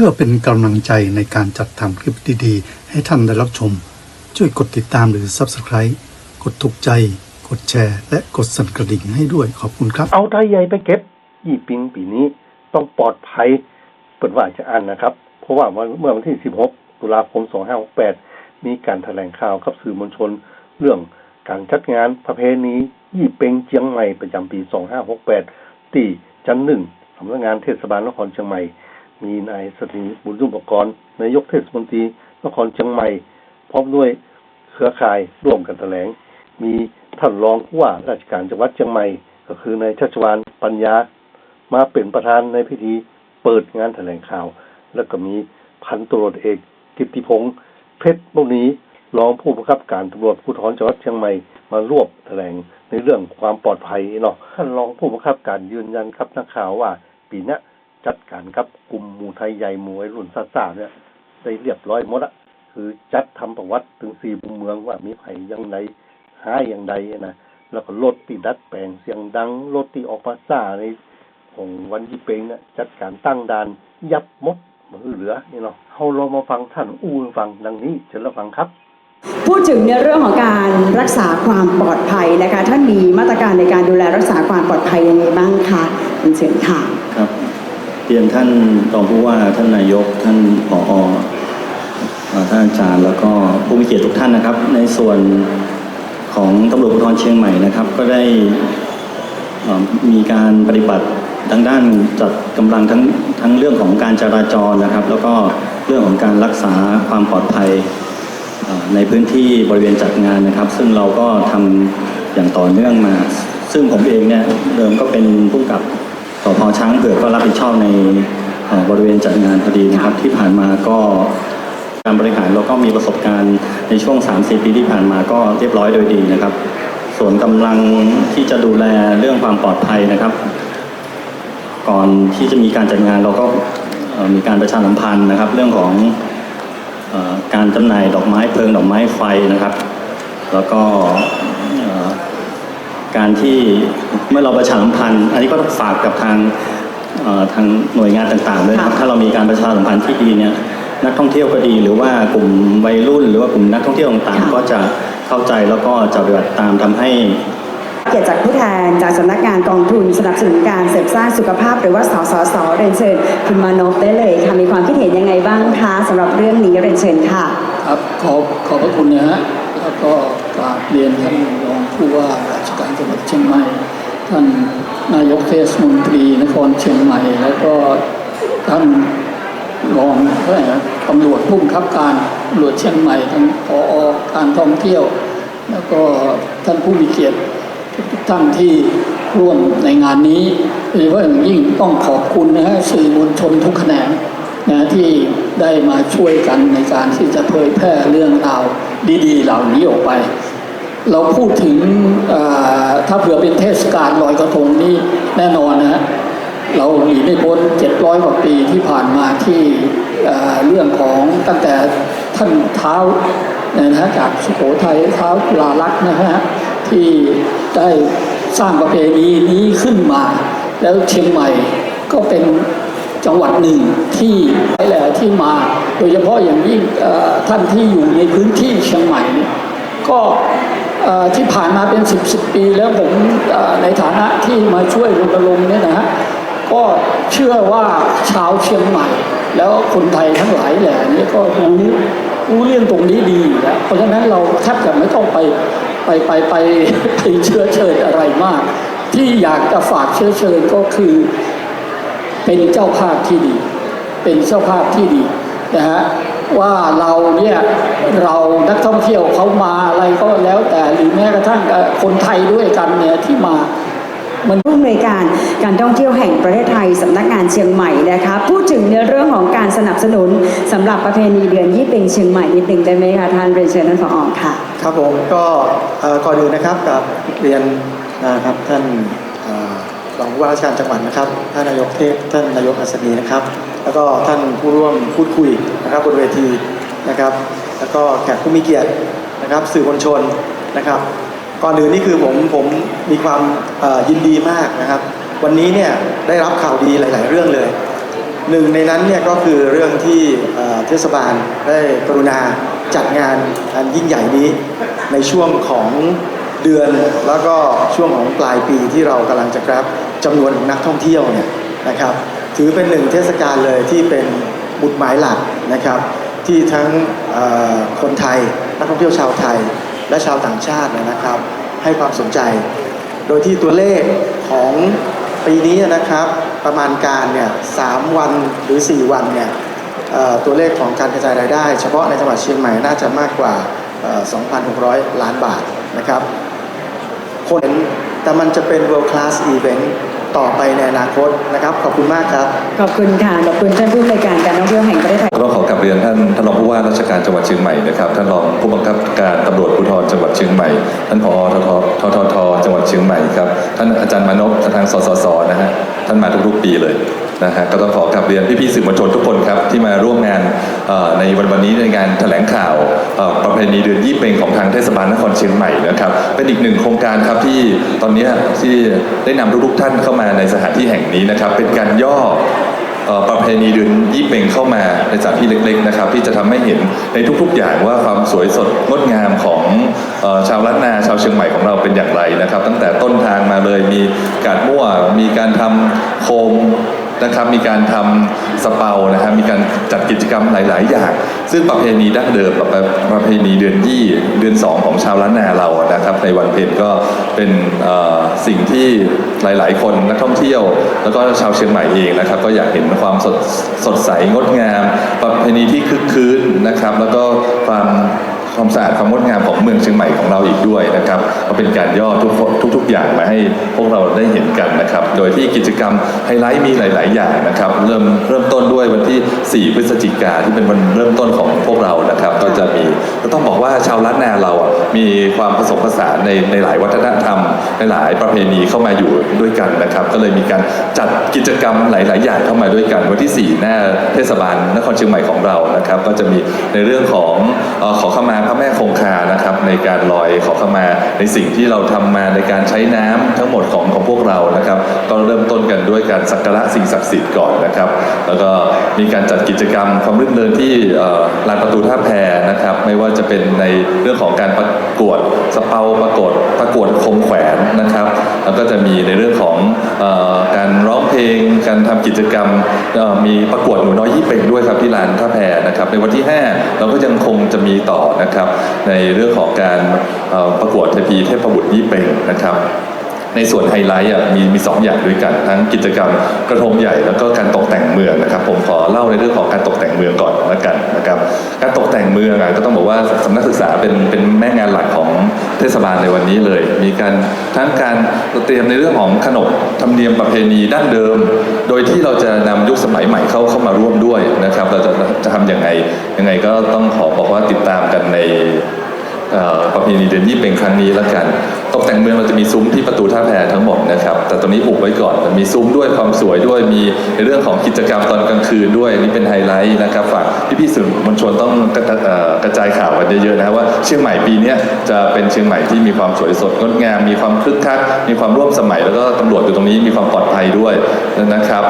พื่อเป็นกำลังใจในการจัดทำคลิปดีๆ ให้ท่านได้รับชม ช่วยกดติดตามหรือ Subscribe กดถูกใจ กดแชร์ และกดสั่นกระดิ่งให้ด้วยขอบคุณครับ เอาไทยใหญ่ไปเก็บยี่ปิงปีนี้ต้องปลอดภัยเปิดว่าจะอ่านนะครับ เพราะว่าเมื่อวันที่ 16 ตุลาคม 2568 มีการแถลงข่าวกับสื่อมวลชน เรื่องการจัดงานประเพณียี่เป็งเจียงใหม่ประจำปี 2568 ที่จันหนึ่งสำนักงานเทศบาลนครเชียงใหม่ มีนายสถีบุญรุ่งประกรณ์นายกเทศมนตรีนครเชียงใหม่ พร้อมด้วยเครือข่ายร่วมกันแถลง มีท่านรองผู้ว่าราชการจังหวัดเชียงใหม่ ก็คือนายชัชวานปัญญา มาเป็นประธานในพิธีเปิดงานแถลงข่าว แล้วก็มีพันตำรวจเอกกิติพงษ์เพชรมุนีรองผู้บังคับการตำรวจภูธรจังหวัดเชียงใหม่มาร่วมแถลงในเรื่องความปลอดภัยเนาะท่านรองผู้บังคับการยืนยันครับนักข่าวว่าปีนี้ จัดการกับกลุ่มหมู่ไทยใหญ่หมู่วัยรุ่นซาซาเนี่ยได้เรียบร้อยหมดอะคือจัดทำประวัติถึงสี่มุมเมืองว่ามีไผยังไงหาอย่างใดนะแล้วก็รถที่ดัดแปลงเสียงดังรถที่ออกมาซ่าในของวันยี่เปงเนี่ยจัดการตั้งด่านยับมดมือเหลือนี่เนาะเฮาลองมาฟังท่านอู้ฟังดังนี้เชิญรับฟังครับพูดถึงในเรื่องของการรักษาความปลอดภัยนะคะท่านมีมาตรการในการดูแลรักษาความปลอดภัยยังไงบ้างคะคุณเชิญค่ะ เรียนท่านรองผู้ว่าท่านนายก ท่านผออท่านอาจารย์ แล้วก็ผู้มีเกียรติทุกท่านนะครับ ในส่วนของตำรวจภูธรเชียงใหม่นะครับ ก็ได้มีการปฏิบัติทางด้านจัดกำลังทั้งทั้งเรื่องของการจราจรนะครับ แล้วก็เรื่องของการรักษาความปลอดภัยในพื้นที่บริเวณจัดงานนะครับ ซึ่งเราก็ทำอย่างต่อเนื่องมา ซึ่งผมเองเนี่ยเดิมก็เป็นผู้กับ สพช้างเผือกก็รับผิดชอบในเอ่อบริเวณจัดงานพอดีนะครับ ที่ผ่านมาก็การบริหารเราก็มีประสบการณ์ในช่วง 3-4 ปีที่ผ่านมาก็เรียบร้อยโดยดีนะครับ ส่วนกำลังที่จะดูแลเรื่องความปลอดภัยนะครับ ก่อนที่จะมีการจัดงานเราก็เอ่อมีการประชาสัมพันธ์นะครับ เรื่องของเอ่อการจำหน่ายดอกไม้เพลิงดอกไม้ไฟนะครับ แล้วก็เอ่อ การที่เมื่อเราประชาสัมพันธ์ อันนี้ก็ต้องฝากกับทางเอ่อทางหน่วยงานต่างๆด้วยนะครับค่ะถ้าเรามีการประชาสัมพันธ์ที่ดีเนี่ยนักท่องเที่ยวก็ดีหรือว่ากลุ่มวัยรุ่น หรือว่ากลุ่มนักท่องเที่ยวต่างๆ ก็จะเข้าใจแล้วก็จะปฏิบัติตามทำให้เกียรติจากผู้แทนจากสำนักงานกองทุนสนับสนุนการเสริมสร้างสุขภาพหรือว่าสสสเรียนเชิญคุณมานพได้เลยค่ะมีความคิดเห็นยังไงบ้างคะสำหรับเรื่องนี้เรียนเชิญค่ะ ครับขอบขอบพระคุณนะฮะแล้วก็กราบเรียนท่านรอง ผู้ว่าราชการจังหวัดเชียงใหม่ ท่านนายกเทศมนตรีนครเชียงใหม่ แล้วก็ท่านรองตำรวจผู้บังคับการตำรวจเชียงใหม่ท่านผอการท่องเที่ยว แล้วก็ท่านผู้มีเกียรติทุกท่านที่ร่วมในงานนี้โดยเฉพาะอย่างยิ่งต้องขอบคุณนะฮะสื่อมวลชนทุกแขนงนะที่ได้มาช่วยกันในการที่จะเผยแพร่เรื่องราวดี ๆ เหล่านี้ออกไป เราพูดถึงถ้าเผื่อเป็นเทศกาลลอยกระทงนี่แน่นอนนะฮะเราหนีไม่พ้น700 กว่าปีที่ผ่านมาที่เรื่องของตั้งแต่ท่านเท้านะฮะจากสุโขทัยเท้าจุลาลักษณ์นะฮะที่ได้สร้างประเพณีนี้ขึ้นมา แล้วเชียงใหม่ก็เป็นจังหวัดหนึ่งที่แหละที่มา โดยเฉพาะอย่างยิ่งท่านที่อยู่ในพื้นที่เชียงใหม่ก็ ที่ผ่านมาเป็นสิบสิบปี แล้วผมในฐานะที่มาช่วยรณรงค์เนี่ยนะฮะก็เชื่อว่าชาวเชียงใหม่ แล้วคนไทยทั้งหลายแหล่นี้ก็รู้รู้เรื่องตรงนี้ดีอยู่แล้วเพราะฉะนั้นเราแทบจะไม่ต้องไปไปไปไปไปเชื้อเชิญอะไรมาก ที่อยากจะฝากเชื้อเชิญก็คือ เป็นเจ้าภาพที่ดี เป็นเจ้าภาพที่ดีนะฮะ ว่าเราเนี่ยเรานักท่องเที่ยวเขามาอะไรก็แล้วแต่หรือแม้กระทั่งเอ่อคนไทยด้วยกันเนี่ยที่มาผู้อำนวยการการท่องเที่ยวแห่งประเทศไทยสำนักงานเชียงใหม่นะคะพูดถึงในเรื่องของการสนับสนุนสำหรับประเพณีเดือนยี่เป็งเชียงใหม่นิดหนึ่งได้ไหมคะท่านเรียนเชิญท่านผอค่ะ ครับผมก็เอ่อก่อนอื่นนะครับกับเรียนนะครับท่านเอ่อ รองผู้ว่าราชการจังหวัดนะครับท่านนายกเทพท่านนายกอัศนีนะครับ แล้วก็ท่านผู้ร่วมพูดคุยนะครับบนเวทีนะครับ แล้วก็แขกผู้มีเกียรตินะครับ สื่อมวลชนนะครับก่อนอื่นนี่คือผมผมมีความยินดีมากนะครับ วันนี้เนี่ยได้รับข่าวดีหลาย ๆ เรื่องเลยหนึ่งในนั้นเนี่ยก็คือเรื่องที่เอ่อเทศบาลได้กรุณาจัดงานอันยิ่งใหญ่นี้ในช่วงของเดือนแล้วก็ช่วงของปลายปีที่เรากำลังจะกรับ จำนวนของนักท่องเที่ยวเนี่ยนะครับ ถือเป็นหนึ่งเทศกาลเลยที่เป็นบุตรหมายหลักนะครับ ที่ทั้งคนไทยนักท่องเที่ยวชาวไทยและชาวต่างชาตินะครับ ให้ความสนใจ โดยที่ตัวเลขของปีนี้นะครับประมาณการเนี่ยสามวันหรือ 4 วันเนี่ยตัวเลขของการกระจายรายได้ เฉพาะในจังหวัดเชียงใหม่น่าจะมากกว่าเอ่อ2,600 ล้านบาทนะครับคนแต่มันจะเป็น world class event ต่อไปในอนาคตนะครับ ขอบคุณมากครับ ขอบคุณค่ะ ขอบคุณท่านผู้อำนวยการการท่องเที่ยวแห่งประเทศไทย ก็ขอกลับเรียนท่านท่านรองผู้ว่าราชการจังหวัดเชียงใหม่นะครับท่านรองผู้บังคับการตำรวจภูธรจังหวัดเชียงใหม่ ท่านผอทททททจังหวัดเชียงใหม่ครับท่านอาจารย์มานพทางสสสนะฮะท่านมาทุกๆปีเลย นะฮะก็ต้องขอกลับเรียนพี่ๆสื่อมวลชนทุกคนครับที่มาร่วมงานในวันวันนี้ในงานแถลงข่าวประเพณีเดือนยี่เปงของทางเทศบาลนครเชียงใหม่นะครับ เป็นอีกหนึ่งโครงการครับที่ตอนนี้ที่ได้นำทุกๆท่านเข้ามาในสถานที่แห่งนี้นะครับ เป็นการย่อประเพณีเดือนยี่เปงเข้ามาในสถานที่เล็กๆนะครับ ที่จะทำให้เห็นในทุกๆอย่างว่าความสวยสดงดงามของชาวล้านนาชาวเชียงใหม่ของเราเป็นอย่างไรนะครับ ตั้งแต่ต้นทางมาเลยมีการมั่วมีการทำโคม นะครับมีการทำสเปานะครับมีการจัดกิจกรรมหลาย ๆ อย่าง ซึ่งประเพณีดั้งเดิมประเพณีเดือนยี่เดือนสองของชาวล้านนาเรานะครับในวันเพ็ญก็เป็นสิ่งที่หลาย ๆ คนนักท่องเที่ยว แล้วก็ชาวเชียงใหม่เองนะครับ ก็อยากเห็นความสดสดใสงดงาม ประเพณีที่คึกคืนนะครับ แล้วก็ความ ความสะอาดความงดงามของเมืองเชียงใหม่ของเราอีกด้วยนะครับก็เป็นการย่อทุกทุกทุกอย่างมาให้พวกเราได้เห็นกันนะครับ โดยที่กิจกรรมไฮไลท์มีหลาย ๆ อย่างนะครับ เริ่มเริ่มต้นด้วยวันที่ 4 พฤศจิกาที่เป็นวันเริ่มต้นของพวกเรานะครับ ก็จะมีก็ต้องบอกว่าชาวล้านนาเราอะมีความผสมผสานในในหลายวัฒนธรรมในหลายประเพณีเข้ามาอยู่ด้วยกันนะครับ ก็เลยมีการจัดกิจกรรมหลาย ๆ อย่างเข้ามาด้วยกัน วันที่ 4 หน้าเทศบาลนครเชียงใหม่ของเรานะครับ ก็จะมีในเรื่องของเอ่อขอขมาพระแม่คงคานะครับ ในการลอยขอขมาในสิ่งที่เราทำมาในการใช้น้ำทั้งหมดของของพวกเรานะครับก็เริ่มต้นกันด้วยการสักการะสิ่งศักดิ์สิทธิ์ก่อนนะครับ แล้วก็มีการจัดกิจกรรมความรื่นเริงที่ลานประตูท่าแพนะครับ ไม่ว่าจะเป็นในเรื่องของการประกวดสเปาประกวดประกวดคมแขวนนะครับ แล้วก็จะมีในเรื่องของอการร้องเพลง การทำกิจกรรมมีประกวดหนูน้อยยี่เป็งด้วยครับที่ลานท่าแพนะครับ ในวันที่ 5 เราก็ยังคงจะมีต่อนะครับในเรื่องของการประกวดเทพีเทพบุตรยี่เป็งนะครับ ในส่วนไฮไลท์อะมีมีสองอย่างด้วยกัน ทั้งกิจกรรมกระทงใหญ่แล้วก็การตกแต่งเมืองนะครับ ผมขอเล่าในเรื่องของการตกแต่งเมืองก่อนละกันนะครับการตกแต่งเมืองอะก็ต้องบอกว่าสำนักศึกษาเป็นเป็นแม่งานหลักของเทศบาลในวันนี้เลย มีการทั้งการเตรียมในเรื่องของขนบธรรมเนียมประเพณีดั้งเดิม โดยที่เราจะนำยุคสมัยใหม่เข้าเข้ามาร่วมด้วยนะครับ เราจะจะทำยังไงยังไงก็ต้องขอบอกว่าติดตามกันในประเพณีเดือนยี่เป็นครั้งนี้แล้วกัน ตกแต่งเมืองเราจะมีซุ้มที่ประตูท่าแพทั้งหมดนะครับ แต่ตอนนี้อุบไว้ก่อนมีซุ้มด้วยความสวยด้วยมีในเรื่องของกิจกรรมตอนกลางคืนด้วยนี่เป็นไฮไลท์นะครับฝากพี่ๆสื่อมวลชนต้องกระเอ่อกระจายข่าวกันเยอะๆนะว่าเชียงใหม่ปีนี้จะเป็นเชียงใหม่ที่มีความสวยสดงดงามมีความคึกคักมีความร่วมสมัยแล้วก็ตำรวจอยู่ตรงนี้มีความปลอดภัยด้วยนะครับ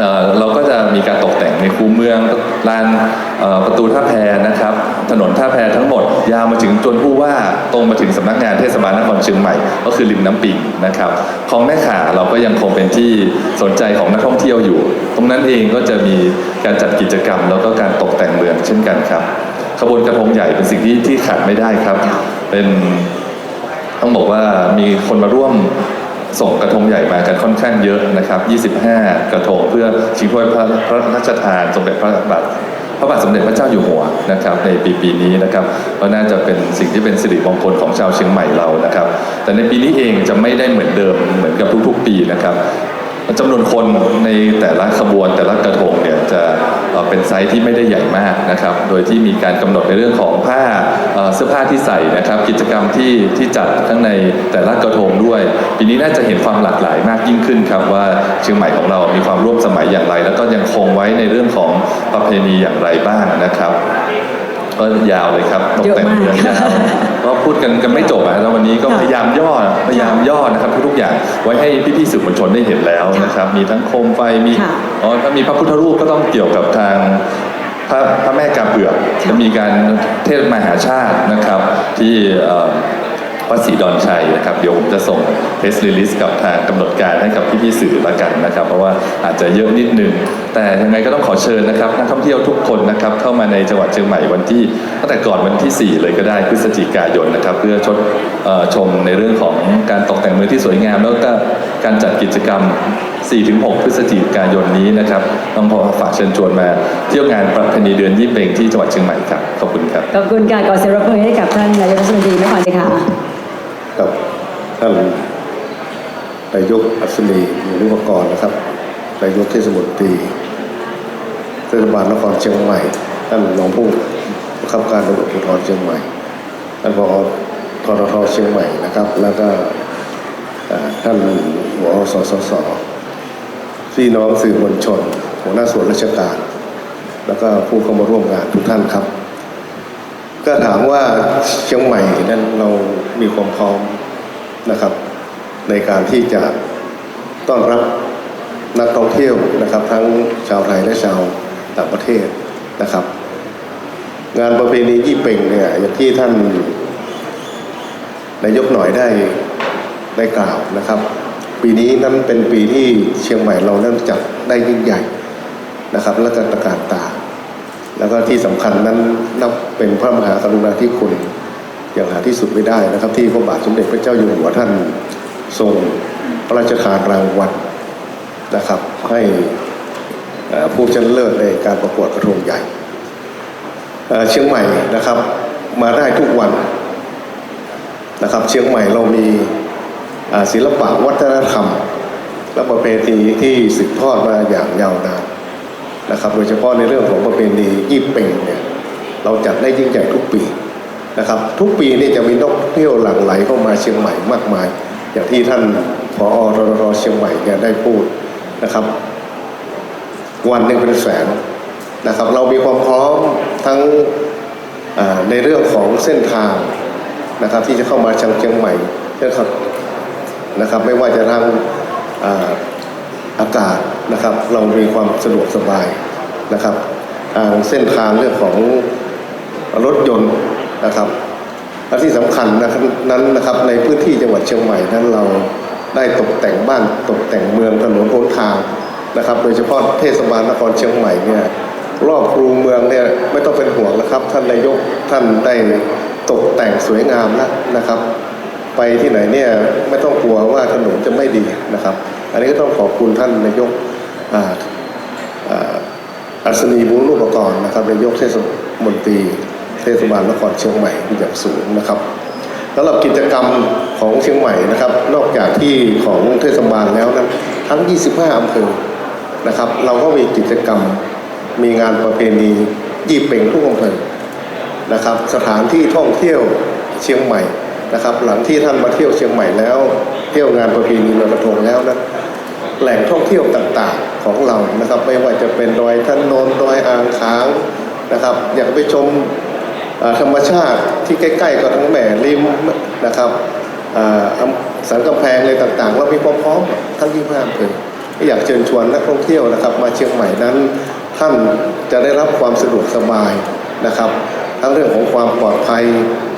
เอ่อเราก็จะมีการตกแต่งในคูเมืองลานเอ่อประตูท่าแพนะครับ ถนนท่าแพทั้งหมด ยาวมาถึงจนผู้ว่าตรงมาถึงสำนักงานเทศบาลนครเชียงใหม่ ก็คือริมน้ำปิงนะครับคลองแม่ข่าเราก็ยังคงเป็นที่สนใจของนักท่องเที่ยวอยู่ ตรงนั้นเองก็จะมีการจัดกิจกรรม แล้วก็การตกแต่งเมืองเช่นกันครับขบวนกระทงใหญ่เป็นสิ่งที่ที่ขาดไม่ได้ครับ เป็นต้องบอกว่ามีคนมาร่วม ส่งกระทงใหญ่มากันค่อนข้างเยอะนะครับ 25 กระทงเพื่อชิงถ้วยพระพระราชทานสมเด็จพระบาทพระบาทสมเด็จพระเจ้าอยู่หัวนะครับในปีปีนี้นะครับก็น่าจะเป็นสิ่งที่เป็นสิริมงคลของชาวเชียงใหม่เรานะครับ แต่ในปีนี้เองจะไม่ได้เหมือนเดิมเหมือนกับทุกๆ ปีนะครับจำนวนคนในแต่ละขบวนแต่ละกระทงเนี่ยจะเอ่อเป็นไซส์ที่ไม่ได้ใหญ่มากนะครับ โดยที่มีการกำหนดในเรื่องของผ้า เอ่อเสื้อผ้าที่ใส่นะครับ กิจกรรมที่ที่จัดข้างในแต่ละกระทงด้วย ปีนี้น่าจะเห็นความหลากหลายมากยิ่งขึ้นครับว่าเชียงใหม่ของเรามีความร่วมสมัยอย่างไร แล้วก็ยังคงไว้ในเรื่องของประเพณีอย่างไรบ้างนะครับก็ยาวเลยครับตกเยอะแต่งมากเรื่องยาวก็พูดกันกันไม่จบอะแล้ววันนี้ก็ค่ะพยายามย่อพยายามย่อนะครับทุกๆอย่างไว้ให้พี่ๆสื่อมวลชนได้เห็นแล้วนะครับ มีทั้งโคมไฟมีค่ะอ๋อถ้ามีพระพุทธรูปก็ต้องเกี่ยวกับทาง พระพระแม่กาเบือกจะมีการเทศมหาชาตินะครับที่ วัดศรีดอนชัยนะครับ เดี๋ยวผมจะส่งเพสรีลิสกับทางกำหนดการให้กับพี่ๆสื่อละกันนะครับ เพราะว่าอาจจะเยอะนิดนึง แต่ยังไงก็ต้องขอเชิญนะครับนักท่องเที่ยวทุกคนนะครับเข้ามาในจังหวัดเชียงใหม่วันที่ตั้งแต่ก่อนวันที่ 4 เลยก็ได้พฤศจิกายนนะครับ เพื่อชดชมในเรื่องของการตกแต่งเมืองที่สวยงาม แล้วก็การจัดกิจกรรม 4-6 พฤศจิกายนนี้นะครับต้องขอฝากเชิญชวนมาเที่ยวงานประเพณีเดือนยี่เปงที่จังหวัดเชียงใหม่ครับ ขอบคุณครับ ขอบคุณค่ะขอเสียงรบมือให้กับท่านนายกรัฐมนตรีนครศรีค่ะ กับท่านนายกอัศนีอยู่นุปกรนะครับนายกเทศมนตรีเทศบาลนครเชียงใหม่ ท่านรองผู้บังคับการตำรวจภูธรเชียงใหม่ ท่านผอทททเชียงใหม่นะครับ แล้วก็ท่านหัวสสสพี่น้องสื่อมวลชนหัวหน้าส่วนราชการ แล้วก็ผู้เข้ามาร่วมงานทุกท่านครับ ก็ถามว่าเชียงใหม่นั้นเรามีความพร้อมนะครับ ในการที่จะต้อนรับนักท่องเที่ยวนะครับ ทั้งชาวไทยและชาวต่างประเทศนะครับ งานประเพณียี่เป่งเนี่ยอย่างที่ท่านนายกหน่อยได้ได้กล่าวนะครับ ปีนี้นั้นเป็นปีที่เชียงใหม่เราเริ่มจัดได้ยิ่งใหญ่นะครับและก็ตระการตา แล้วก็ที่สำคัญนั้นนับเป็นพระมหากรุณาธิคุณอย่างหาที่สุดไม่ได้นะครับ ที่พระบาทสมเด็จพระเจ้าอยู่หัวท่านทรงพระราชทานรางวัลนะครับ ให้ผู้ชนะเลิศในการประกวดกระทงใหญ่เชียงใหม่นะครับ มาได้ทุกวันนะครับ เชียงใหม่เรามีศิลปะวัฒนธรรม และประเพณีที่สืบทอดมาอย่างยาวนาน นะครับโดยเฉพาะในเรื่องของประเพณียี่เป่งเนี่ยเราจัดได้ยิ่งใหญ่ทุกปีนะครับทุกปีนี่จะมีนักเที่ยวหลั่งไหลเข้ามาเชียงใหม่มากมาย อย่างที่ท่านผอรรเชียงใหม่เนี่ยได้พูดนะครับ วันหนึ่งเป็นแสนนะครับ เรามีความพร้อมทั้งในเรื่องของเส้นทางนะครับที่จะเข้ามาเชียงใหม่นะครับนะครับ ไม่ว่าจะทางออากาศ นะครับ เรามีความสะดวกสบายนะครับทางเส้นทางเรื่องของรถยนต์นะครับและที่สำคัญนะครับนั้นนะครับในพื้นที่จังหวัดเชียงใหม่นั้นเราได้ตกแต่งบ้านตกแต่งเมืองถนนหนทางนะครับ โดยเฉพาะเทศบาลนครเชียงใหม่เนี่ยรอบรูเมืองเนี่ยไม่ต้องเป็นห่วงนะครับ ท่านนายกท่านได้ตกแต่งสวยงามแล้วนะครับ ไปที่ไหนเนี่ยไม่ต้องกลัวว่าถนนจะไม่ดีนะครับ อันนี้ก็ต้องขอบคุณท่านนายก อาอัศนีบุญรูปกรณ์นะครับนายกเทศมนตรีเทศบาลนครเชียงใหม่เป็นอย่างสูงนะครับสำหรับกิจกรรมของเชียงใหม่นะครับ นอกจากที่ของเทศบาลแล้วนั้นทั้ง 25 อำเภอนะครับ เราก็มีกิจกรรมมีงานประเพณียี่เป่งทุกอำเภอนะครับ สถานที่ท่องเที่ยวเชียงใหม่นะครับ หลังที่ท่านมาเที่ยวเชียงใหม่แล้ว เที่ยวงานประเพณีลอยกระทงแล้วนะ แหล่งท่องเที่ยวต่างๆของเรานะครับ ไม่ว่าจะเป็นดอยท่านโนนดอยอ่างค้างนะครับ อยากไปชมธรรมชาติที่ใกล้ๆกับทั้งแม่ริมนะครับอ่าสันกำแพงอะไรต่างๆเรามีพร้อมๆทั้งยี่ห้าอำเภอก็อยากเชิญชวนนักท่องเที่ยวนะครับ มาเชียงใหม่นั้นท่านจะได้รับความสะดวกสบายนะครับ ทั้งเรื่องของความปลอดภัย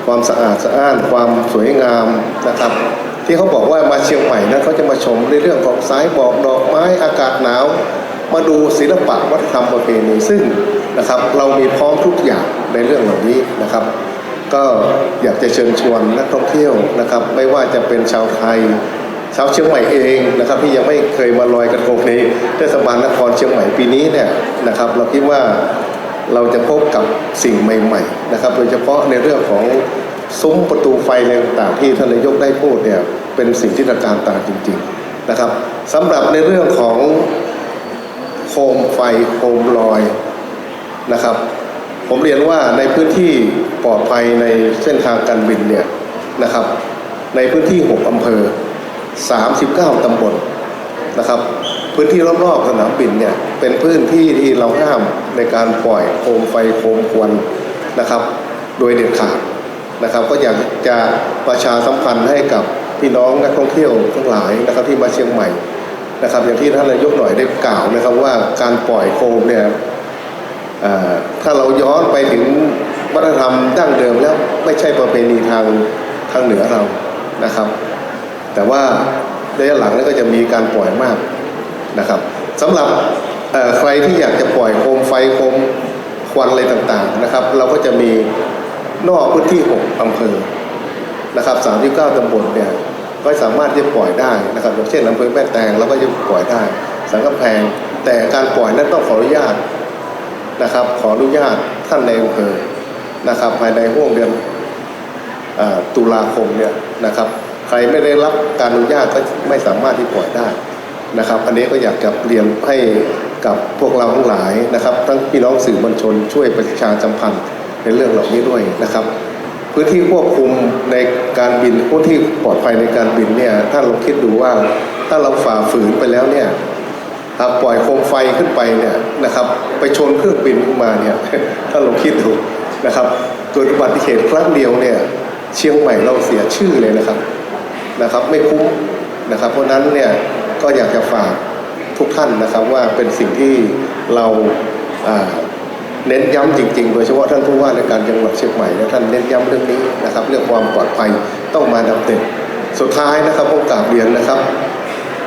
ความสะอาดสะอ้าน ความสวยงามนะครับ ที่เขาบอกว่ามาเชียงใหม่นั้นเขาจะมาชมในเรื่องของสายบอกดอกไม้อากาศหนาว มาดูศิลปะวัฒนธรรมประเพณีซึ่งนะครับเรามีพร้อมทุกอย่างในเรื่องเหล่านี้นะครับ ก็อยากจะเชิญชวนนักท่องเที่ยวนะครับ ไม่ว่าจะเป็นชาวไทยชาวเชียงใหม่เองนะครับที่ยังไม่เคยมาลอยกระทงในเทศบาลนครเชียงใหม่ปีนี้เนี่ยนะครับ เราคิดว่าเราจะพบกับสิ่งใหม่ ๆ นะครับ โดยเฉพาะในเรื่องของ ซุ้มประตูไฟอะไรต่างๆที่ท่านนายกได้พูดเนี่ยเป็นสิ่งที่ตระการตาจริง ๆนะครับสำหรับในเรื่องของโคมไฟโคมลอยนะครับ ผมเรียนว่าในพื้นที่ปลอดภัยในเส้นทางการบินเนี่ยนะครับ ในพื้นที่ 6 อำเภอ 39 ตำบลนะครับ พื้นที่รอบๆสนามบินเนี่ยเป็นพื้นที่ที่เราห้ามในการปล่อยโคมไฟโคมควันนะครับ โดยเด็ดขาด นะครับ ก็อยากจะประชาสัมพันธ์ให้กับพี่น้องนักท่องเที่ยวทั้งหลายนะครับที่มาเชียงใหม่นะครับ อย่างที่ท่านนายกหน่อยได้กล่าวนะครับว่าการปล่อยโคมเนี่ยถ้าเราย้อนไปถึงวัฒนธรรมดั้งเดิมแล้วไม่ใช่ประเพณีทางทางเหนือเรานะครับ แต่ว่าระยะหลังนี่ก็จะมีการปล่อยมากนะครับสำหรับใครที่อยากจะปล่อยโคมไฟโคมควันอะไรต่างๆนะครับ เราก็จะมี นอกพื้นที่ 6อำเภอนะครับ39ตำบลเนี่ยก็สามารถที่จะปล่อยได้นะครับอย่างเช่นอำเภอแม่แตงเราก็จะปล่อยได้ สังกำแพง แต่การปล่อยนั้นต้องขออนุญาตนะครับ ขออนุญาตท่านในอำเภอนะครับ ภายในห่วงเดือนอตุลาคมเนี่ยนะครับ ใครไม่ได้รับการอนุญาตก็ไม่สามารถที่ปล่อยได้นะครับ อันนี้ก็อยากจะเรียนให้กับพวกเราทั้งหลายนะครับ ทั้งพี่น้องสื่อมวลชนช่วยประชาสัมพันธ์ ในเรื่องเหล่านี้ด้วยนะครับ พื้นที่ควบคุมในการบินพื้นที่ปลอดภัยในการบินเนี่ยถ้าลองคิดดูว่าถ้าเราฝ่าฝืนไปแล้วเนี่ยหากปล่อยโคมไฟขึ้นไปเนี่ยนะครับ ไปชนเครื่องบินขึ้นมาเนี่ยถ้าลองคิดดูนะครับเกิดอุบัติเหตุครั้งเดียวเนี่ยเชียงใหม่เราเสียชื่อเลยนะครับนะครับ ไม่คุ้มนะครับ เพราะนั้นเนี่ยก็อยากจะฝากทุกท่านนะครับว่าเป็นสิ่งที่เรา เน้นย้ำจริงๆ โดยเฉพาะท่านผู้ว่าในการจังหวัดเชียงใหม่และท่านเน้นย้ำเรื่องนี้นะครับเรื่องความปลอดภัยต้องมาดับเด่นสุดท้ายนะครับผมกราบเรียนนะครับ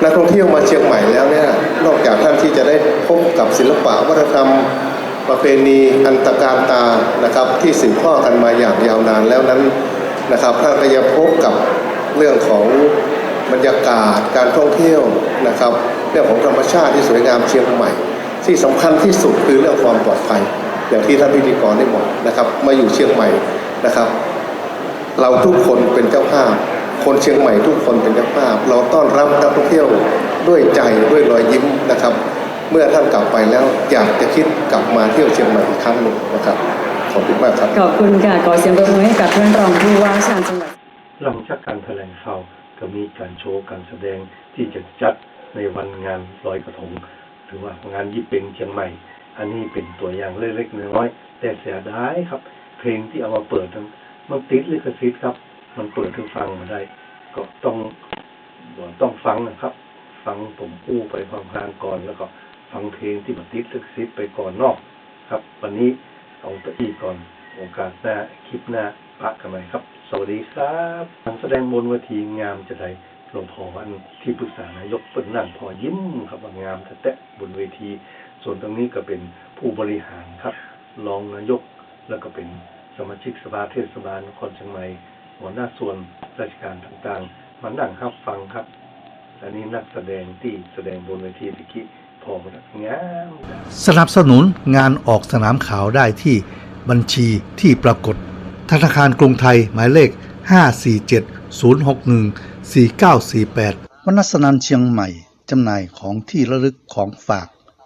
นักท่องเที่ยวมาเชียงใหม่แล้วเนี่ยนอกจากท่านที่จะได้พบกับศิลปะวัฒนธรรมประเพณีอันตการตานะครับที่สืบทอดกันมาอย่างยาวนานแล้วนั้นนะครับท่านก็ยังพบกับเรื่องของบรรยากาศการท่องเที่ยวนะครับ เรื่องของธรรมชาติที่สวยงามเชียงใหม่ ที่สำคัญที่สุดคือเรื่องความปลอดภัย อย่างที่ท่านพิธีกรได้บอกนะครับมาอยู่เชียงใหม่นะครับ เราทุกคนเป็นเจ้าภาพ คนเชียงใหม่ทุกคนเป็นเจ้าภาพ เราต้อนรับนักท่องเที่ยวด้วยใจด้วยรอยยิ้มนะครับ เมื่อท่านกลับไปแล้วอยากจะคิดกลับมาเที่ยวเชียงใหม่อีกครั้งหนึ่งนะครับขอบคุณมากครับขอบคุณค่ะขอเสียงปรบมือให้กับท่านรองผู้ว่าราชการจังหวัดหลังจากการแถลงข่าวก็มีการโชว์การแสดงที่จะจัดในวันงานลอยกระทง หรือว่างานยี่เป็งเชียงใหม่ อันนี้เป็นตัวอย่างเล็กๆน้อยๆแต่เสียดายครับ เพลงที่เอามาเปิดนั้นมันติดลิขสิทธิ์ครับ มันเปิดให้ฟังมาได้ ก็ต้องต้องฟังนะครับ ฟังผมอู้ไปฟังพลางก่อนแล้วก็ฟังเพลงที่มันติดลิขสิทธิ์ไปก่อนนอกครับ วันนี้เอาตัวอีก่อนโอกาสหน้าคลิปหน้าปะกันใหม่ครับ สวัสดีครับการแสดงบนเวทีงามจะได้หลวงพ่อวันที่ปรึกษานายกเปิ้นนั่นพอยิ้มครับว่างามแตะบนเวที ส่วนตรงนี้ก็เป็นผู้บริหารครับ รองนายก แล้วก็เป็นสมาชิกสภาเทศบาลนครเชียงใหม่หัวหน้าส่วนราชการต่างๆมานั่งครับฟังครับอันนี้นักแสดงที่แสดงบนเวทีตะกี้พอมางามสนับสนุนงานออกสนามข่าวได้ที่บัญชีที่ปรากฏ ธนาคารกรุงไทยหมายเลข 547-061-4948 วนัสนันเชียงใหม่ จำหน่ายของที่ระลึกของฝาก